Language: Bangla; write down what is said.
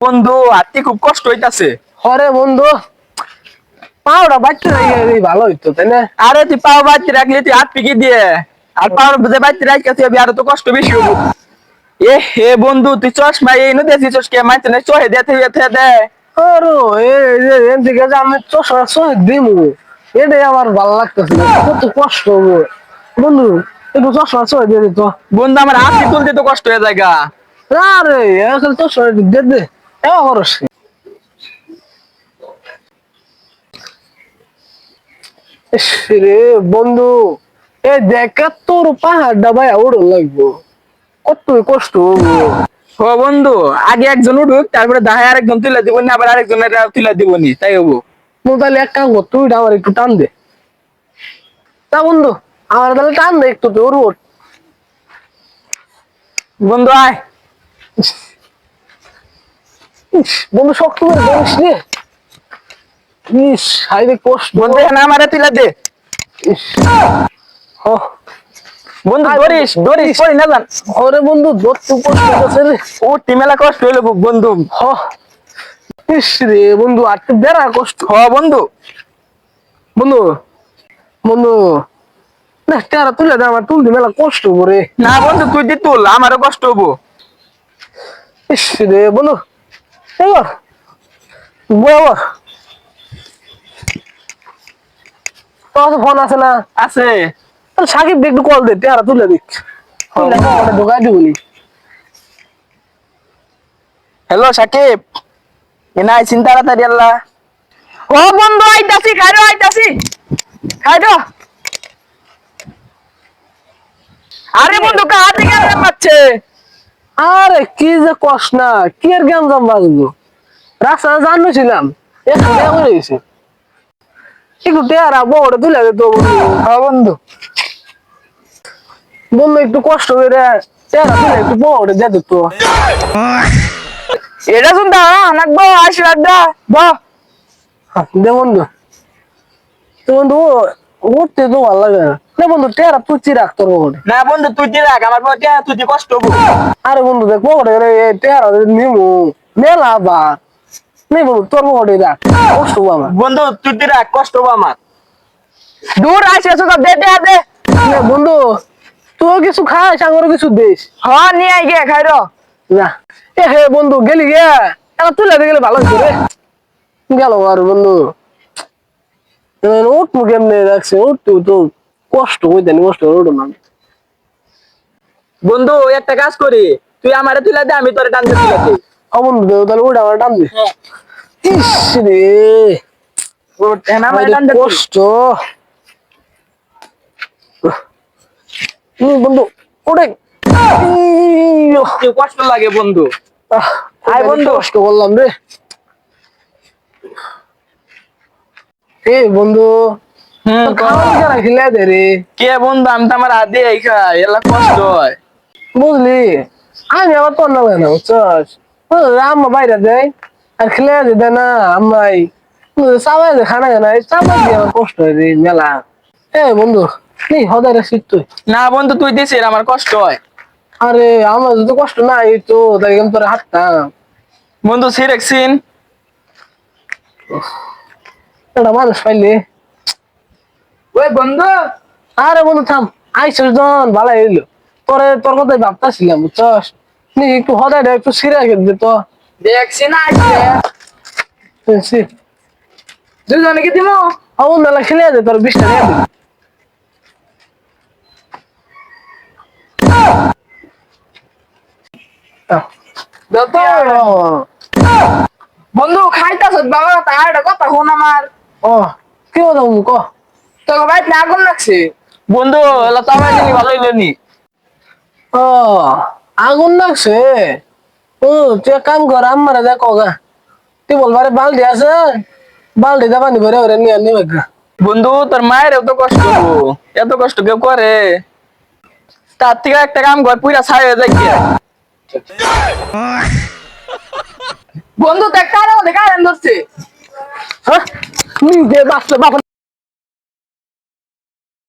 বন্ধু হাতি খুব কষ্ট হইতাছে। হরে বন্ধু পাওটা বাচ্চা রাখি ভালো হইতো তাই না? আরে তুই পাও বাচ্চা রাখলি তুই হাত পিকে দিয়ে। আর পাও যে বাচ্চা রাখতে তুই আর তো কষ্ট বেশি হব এ হে বন্ধু তুই চশমা এই নদী আছিস চশকে মাইতে না চহে দে তুই এতে দে। আরে এর দিকে যে আমি চশমা চোখ দিমু এটাই আমার ভালো লাগতেছে কত কষ্ট হব বন্ধু একটু চশমা চোখ দিয়ে দিত বন্ধু আমার হাতি তুলতে তো কষ্ট হয়ে যায় গা। আরে এখন চশমা দিয়ে দে। এবার করস? রে বন্ধু এ দেখা তোর পাহাড় ডাবায় উড়ো লাগবো। কত কষ্ট ও বন্ধু আগে একজন উঠুক তারপরে দাহায় আরেকজন তুলে দিব না আবার আরেকজন তুলে দিব নি তাই হব। তাহলে এক কাম কর তুই আমার একটু টান দে। তা বন্ধু আমার তাহলে টান দে একটু তোর বন্ধু আয়। ইস, বন্ধু শক্ত করে ধরিস রে? ইস হাইরে কষ্ট। বন্ধু আমারে তুলে দে। ইস ও বন্ধু ধরিস ধরিস না জান। ওরে বন্ধু দত কষ্ট হচ্ছে রে। ও টিমেলা কষ্ট হইল বন্ধু। হ। ইস রে বন্ধু আর তো বেড়া কষ্ট। হ বন্ধু। বন্ধু বন্ধু না টারা তুলে দে আমার তুলতে মেলা কষ্ট করে না বন্ধু তুই দি তুল আমারও কষ্ট হব। ইস রে বন্ধু। এবার বরাবর তোর ফোন আছে না আছে সাকিব একটু কল দে টেহারা তুলে দিক ঢোকাই দিবনি হ্যালো সাকিব এনা আইছিন তাড়াতাড়ি আল্লাহ ও বন্ধু আইতাছি খাইরো আইতাছি খাইরো আরে বন্ধু কাহা থেকে আরে কি যে কষ্ট না কি আর জ্ঞান জাম বাজবো? রাস্তা করে গেছে। একটু টেহারা বড় তুলে দে তো বন্ধু হ্যাঁ বন্ধু। বন্ধু একটু কষ্ট করে টেহারা তুলে একটু বড় দিয়ে দিত এটা শুন দা নাকবো আশীর্বাদ দা। ব। দে বন্ধু। তো বন্ধু উঠতে তো ভালো লাগে না। না বন্ধু টেহারা তুচি রাখ তোর বড় না। বন্ধু তুই রাখ আমার পথে তুই কষ্ট হব। আরে বন্ধু দেখ বড় টেহারা নিমু। মেলা বা। নেই বন্ধু তোর বড় রাখ কষ্ট হব আমার। বন্ধু তুই রাখ কষ্ট হব আমার। দূর আসে তো দে দে দে। না বন্ধু তুই কিছু খাস আমারও কিছু দিস। হ নিয়ে আই গে খাইরো না। এ হে বন্ধু গেলি গে এবার তুলে দিয়ে গেলে ভালো হতো রে। গেল আর বন্ধু। উঠবো কেমনে রাখছে উঠতে তো কষ্ট হইতে নি কষ্ট উঠো না। বন্ধু একটা কাজ করি। তুই আমারে তুলে দে আমি তোরে টান দিয়ে তুলে ও বন্ধু তাহলে উঠে আমার টান দে। ইস রে। কষ্ট। বন্ধু ওরে। কষ্ট লাগে বন্ধু। আয় বন্ধু। কষ্ট করলাম রে। এ বন্ধু। রে। কে বন্ধু আমি তো আমার খাই এলা কষ্ট হয়। বুঝলি? আমি আবার তোর না না বুঝছস? আম্মা বাইরে দেয় আর খেলে দে না আম্মাই। চাবাই খানা খানা চাবাই দিয়ে আমার কষ্ট হয় রে মেলা। এ বন্ধু নেই তুই। না বন্ধু তুই দিছিস আমার কষ্ট হয়। আরে আমার যদি কষ্ট না এই তো তাই আমি তোর হাঁটতাম। বন্ধু সিরেক্সিন মানুষ পাইলে। ওই বন্ধু? আরে বন্ধু থাম। আইসস জন ভালো এলো তোরে তোর কথাই ভাবতাছিলাম বুঝছস? নি একটু হদায় একটু সিরে রেখে দে তো। দেখছি না আইছে দুজনে কি দিমো? অমন মেলা খেলে দে তোর বিশটা নিয়ে দে। যত বন্ধু খাইতাছ বাবা তার কথা হন আমার। ও কি কথা ক? তোকে ভাই আগুন লাগছে বন্ধু এলা তো আমার জানি ভালোই ও আগুন লাগছে? ও তুই এক কাম কর আমার দেখ গা তুই বলবারে বালতি আছে? বালতি দা পানি ভরে ভরে নিয়ে নিবে বন্ধু তোর মায়ের এত কষ্ট। এত কষ্ট কেউ করে? তার থেকে একটা কাম কর পুরা ছাই হয়ে যায়। বন্ধু দেখ কারও দেখা ধরছে? হ্যাঁ? নিজে বাঁচলে বাবা